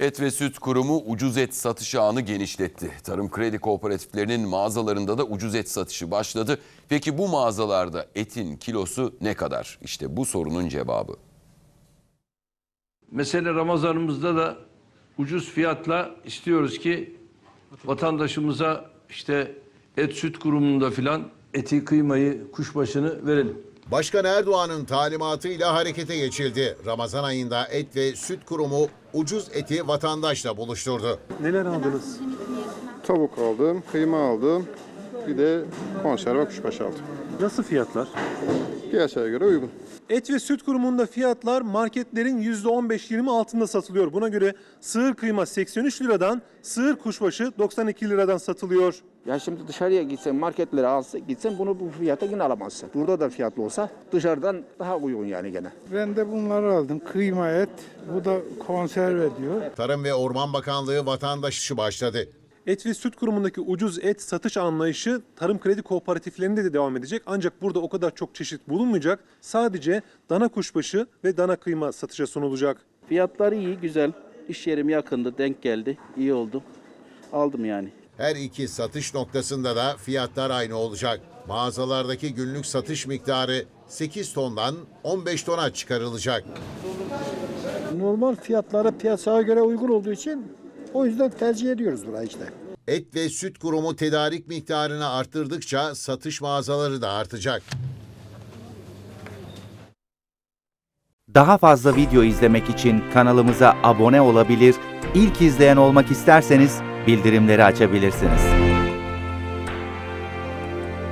Et ve Süt Kurumu ucuz et satışı ağını genişletti. Tarım kredi kooperatiflerinin mağazalarında da ucuz et satışı başladı. Peki bu mağazalarda etin kilosu ne kadar? İşte bu sorunun cevabı. Mesele Ramazanımızda da ucuz fiyatla istiyoruz ki vatandaşımıza işte et süt kurumunda filan eti kıymayı kuşbaşını verelim. Başkan Erdoğan'ın talimatıyla harekete geçildi. Ramazan ayında et ve süt kurumu ucuz eti vatandaşla buluşturdu. Neler aldınız? Tavuk aldım, kıyma aldım. Bir de konserve kuşbaşı aldım. Nasıl fiyatlar? Piyasaya göre uygun. Et ve süt kurumunda fiyatlar marketlerin %15-20 altında satılıyor. Buna göre sığır kıyma 83 liradan, sığır kuşbaşı 92 liradan satılıyor. Ya şimdi dışarıya gitsen marketlere alsın gitsen bunu bu fiyata yine alamazsın. Burada da fiyatlı olsa dışarıdan daha uygun yani gene. Ben de bunları aldım. Kıyma et, bu da konserve diyor. Tarım ve Orman Bakanlığı vatandaş işi başladı. Et ve süt kurumundaki ucuz et satış anlayışı tarım kredi kooperatiflerinde de devam edecek. Ancak burada o kadar çok çeşit bulunmayacak. Sadece dana kuşbaşı ve dana kıyma satışa sunulacak. Fiyatları iyi, güzel. İş yerim yakındı, denk geldi. iyi oldu. Aldım yani. Her iki satış noktasında da fiyatlar aynı olacak. Mağazalardaki günlük satış miktarı 8 tondan 15 tona çıkarılacak. Normal fiyatları piyasaya göre uygun olduğu için o yüzden tercih ediyoruz burayı işte. Et ve süt kurumu tedarik miktarını arttırdıkça satış mağazaları da artacak. Daha fazla video izlemek için kanalımıza abone olabilir, ilk izleyen olmak isterseniz bildirimleri açabilirsiniz.